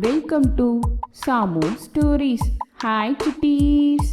Welcome to Samu stories hi குட்டீஸ்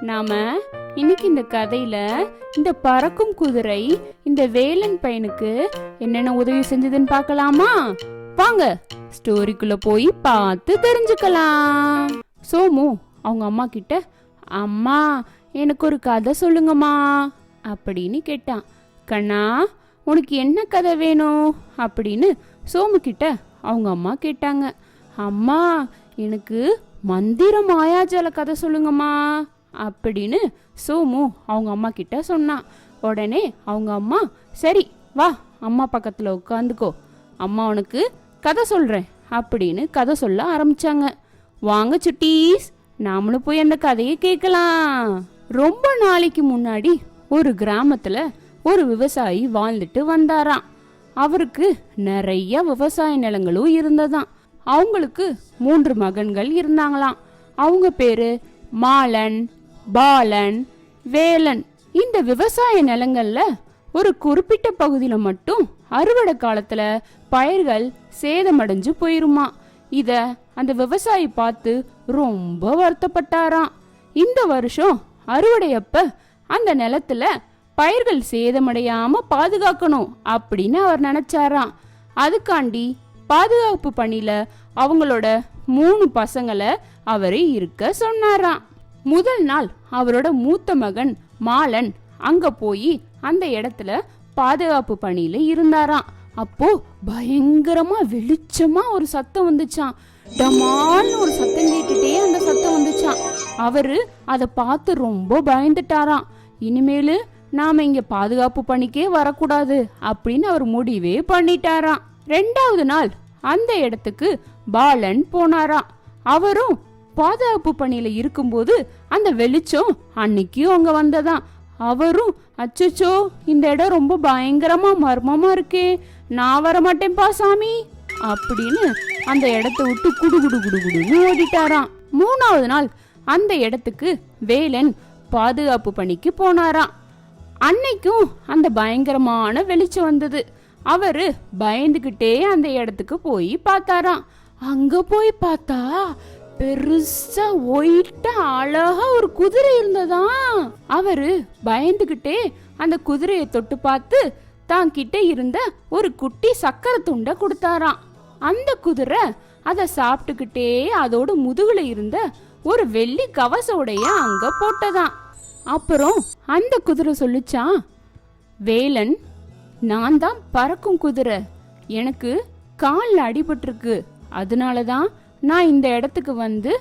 நாம இன்னைக்கு இந்த கதையில இந்த பறக்கும் குதிரை இந்த வேலன் பையனுக்கு என்னென்ன உதவி செஞ்சதுன்னு பார்க்கலாமா? வாங்க ஸ்டோரிக்குள்ள போய் பார்த்து தெரிஞ்சுக்கலாம். சோமு அவங்க அம்மா கிட்ட அம்மா எனக்கு ஒரு கதை சொல்லுங்கம்மா. அப்படின்னு கேட்டான். கண்ணா உனக்கு என்ன கதை வேணும்? அப்படின்னு சோமு கிட்ட அவங்க அம்மா கேட்டாங்க. அம்மா எனக்கு மந்திர மாயாஜால கதை சொல்லுங்கம்மா அப்படின்னு சோமு அவங்க அம்மா கிட்ட சொன்னான். உடனே அவங்க அம்மா சரி வா அம்மா பக்கத்தில் உட்காந்துக்கோ. அம்மா உனக்கு கதை சொல்கிறேன் அப்படின்னு கதை சொல்ல ஆரம்பிச்சாங்க. வாங்க சுட்டீஸ் நாமளும் போய் அந்த கதையை கேட்கலாம். ரொம்ப நாளைக்கு முன்னாடி ஒரு கிராமத்துல ஒரு விவசாயி வாழ்ந்துட்டு வந்தாராம். அவருக்கு நிறைய விவசாய நிலங்களும் இருந்ததாம். அவங்களுக்கு மூன்று மகன்கள் இருந்தாங்களாம். அவங்க பேரு மாலன் பாலன் வேலன். இந்த விவசாய நிலங்கள்ல ஒரு குறிப்பிட்ட பகுதியில மட்டும் அறுவடை காலத்துல பயிர்கள் சேதமடைஞ்சு போயிருமா இத அந்த விவசாயி பார்த்து ரொம்ப வருத்தப்பட்டாராம். இந்த வருஷம் அறுவடையப்ப அந்த நிலத்துல பயிர்கள் சேதமடையாம பாதுகாக்கணும் அப்படின்னு அவர் நினைச்சாராம். அதுக்காண்டி பாதுகாப்பு பணியில அவங்களோட மூணு பசங்களை அவரு இருக்க சொன்னாராம். முதல் நாள் அவரோட மூத்த மகன் மாலன் அங்க போய் அந்த இடத்துல பாதுகாப்பு பணியில இருந்தாராம். அப்போ பயங்கரமா வெளிச்சமா ஒரு சத்தம் வந்துச்சான் டமால்னு ஒரு சத்தம் கேட்டுட்டே அந்த சத்தம் வந்துச்சான் அவரு அதை பார்த்து ரொம்ப பயந்துட்டாராம். இனிமேலு நாம இங்கே பாதுகாப்பு பணிக்கே வரக்கூடாது அப்படின்னு அவர் முடிவே பண்ணிட்டாராம். ரெண்டாவது நாள் அந்த இடத்துக்கு பாலன் போனாராம். அவரும் பாதுகாப்பு பணியில் இருக்கும்போது அந்த வெளிச்சம் அன்னைக்கும் அங்கே வந்ததான் அவரும் அச்சச்சோ இந்த இடம் ரொம்ப பயங்கரமா மர்மமா இருக்கே நான் வரமாட்டேன்பா சாமி அப்படின்னு அந்த இடத்த விட்டு குடு குடு குடு குடுன்னு ஓடிட்டாராம். மூணாவது நாள் அந்த இடத்துக்கு வேலன் பாதுகாப்பு பணிக்கு போனாராம். அன்னைக்கும் அந்த பயங்கரமான வெளிச்சம் வந்தது. அவரு பயந்துகிட்டே அந்த இடத்துக்கு போய் பார்த்தாராம். அங்க போய் பார்த்தா பெருசா ஒயிட்டா அழகா ஒரு குதிரை இருந்ததா அவரு பயந்துகிட்டே அந்த குதிரையை தொட்டு பார்த்து தான் கிட்ட இருந்த ஒரு குட்டி சக்கரை துண்டை கொடுத்தாராம். அந்த குதிரை அதை சாப்பிட்டுக்கிட்டே அதோட முதுகுல இருந்த ஒரு வெள்ளி கவச உடைய அங்க போட்டதான் அப்புறம் அந்த குதிரை சொல்லிச்சா வேலன் நான் தான் பறக்கும் குதிரை. எனக்கு காலில் அடிபட்டிருக்கு. அதனால தான் நான் இந்த இடத்துக்கு வந்து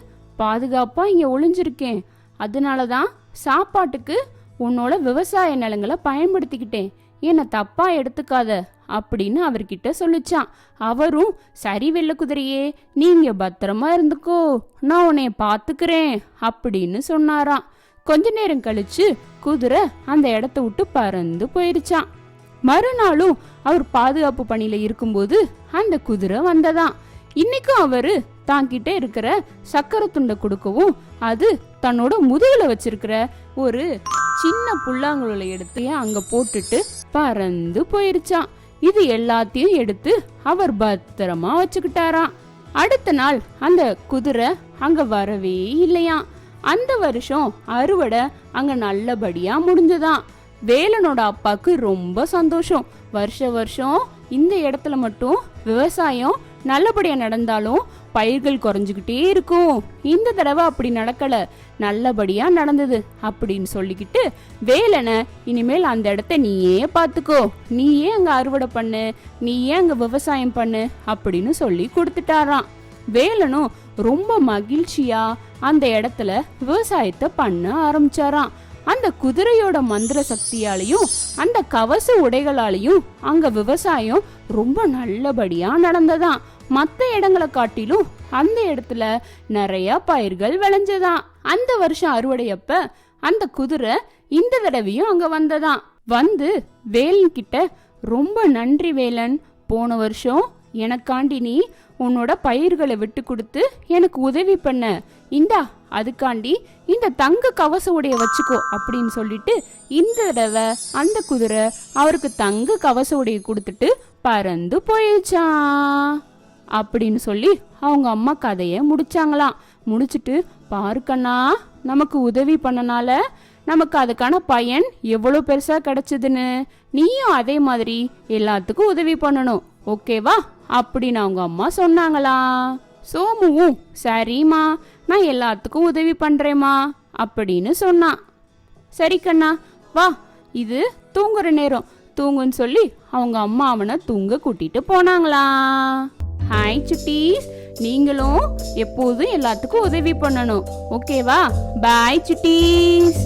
பாதுகாப்பாக இங்கே ஒளிஞ்சிருக்கேன். அதனால தான் சாப்பாட்டுக்கு உன்னோட விவசாய நிலங்களை பயன்படுத்திக்கிட்டேன். என்னை தப்பா எடுத்துக்காத அப்படின்னு அவர்கிட்ட சொல்லிச்சான். அவரும் சரி வெள்ள குதிரையே நீங்க பத்திரமா இருந்துக்கோ. நான் உன்னைய பார்த்துக்கிறேன் அப்படின்னு சொன்னாராம். கொஞ்ச நேரம் கழிச்சு குதிரை அந்த இடத்த விட்டு பறந்து போயிருச்சான் மறுநாளும் அவர் பாதுகாப்பு பணியில இருக்கும்போது அந்த குதிரை வந்ததாம். இன்னைக்கும் அவரு தாங்கிட்ட இருக்கிற சக்கரை துண்டை கொடுக்கவும் அது தன்னோட முதுகுல வச்சிருக்கிற ஒரு சின்ன புல்லாங்குழலை எடுத்து அங்க போட்டுட்டு பறந்து போயிருச்சான் இது எல்லாத்தையும் எடுத்து அவர் பத்திரமா வச்சுக்கிட்டாராம். அடுத்த நாள் அந்த குதிரை அங்க வரவே இல்லையாம். அந்த வருஷம் அறுவடை அங்க நல்லபடியா முடிஞ்சதான் வேலனோட அப்பாவுக்கு ரொம்ப சந்தோஷம். வருஷ வருஷம் இந்த இடத்துல மட்டும் விவசாயம் நல்லபடியா நடந்தாலும் பயிர்கள் குறைஞ்சுக்கிட்டே இருக்கும். இந்த தடவை அப்படி நடக்கல. நல்லபடியா நடந்தது அப்படின்னு சொல்லிக்கிட்டு வேலனை இனிமேல் அந்த இடத்த நீயே பார்த்துக்கோ நீயே அங்கே அறுவடை பண்ணு. நீயே அங்கே விவசாயம் பண்ணு அப்படின்னு சொல்லி கொடுத்துட்டாராம். வேலனும் ரொம்ப மகிழ்ச்சியா அந்த இடத்துல விவசாயத்தை பண்ண ஆரம்பிச்சாராம். அந்த குதிரையோட மந்திர சக்தியாலையும் அந்த கவச உடைகளாலையும் அங்க விவசாயம் ரொம்ப நல்லபடியா நடந்ததாம். மற்ற இடங்களை காட்டிலும் அந்த இடத்துல நிறைய பயிர்கள் விளைஞ்சதாம். அந்த வருஷம் அறுவடையப்ப அந்த குதிரை இந்த தடவையும் அங்க வந்ததாம். வந்து வேலன் கிட்ட ரொம்ப நன்றி வேலன் போன வருஷம் எனக்காண்டி நீ உன்னோட பயிர்களை விட்டு கொடுத்து எனக்கு உதவி பண்ண. இந்தா அதுக்காண்டி இந்த தங்க கவச உடைய வச்சுக்கோ அப்படின்னு சொல்லிட்டு இந்த தடவை அந்த குதிரை அவருக்கு தங்க கவச உடைய கொடுத்துட்டு பறந்து போயிடுச்சான் அப்படின்னு சொல்லி அவங்க அம்மா கதையை முடிச்சாங்களாம். முடிச்சிட்டு பாருக்கண்ணா நமக்கு உதவி பண்ணனால நமக்கு அதுக்கான பயன் எவ்வளோ பெருசாக கிடைச்சதுன்னு நீயும் அதே மாதிரி எல்லாத்துக்கும் உதவி பண்ணணும். ஓகேவா? அப்படின்னு அவங்க அம்மா சொன்னாங்களா? சோமுவும் சரிம்மா நான் எல்லாத்துக்கும் உதவி பண்ணுறேம்மா அப்படின்னு சொன்னான் சரி கண்ணா வா இது தூங்குற நேரம். தூங்குன்னு சொல்லி அவங்க அம்மா அவனை தூங்க கூட்டிட்டு போனாங்களா? ஹாய் சுட்டீஸ் நீங்களும் எப்போதும் எல்லாத்துக்கும் உதவி பண்ணணும். ஓகேவா? பாய் சுட்டீஸ்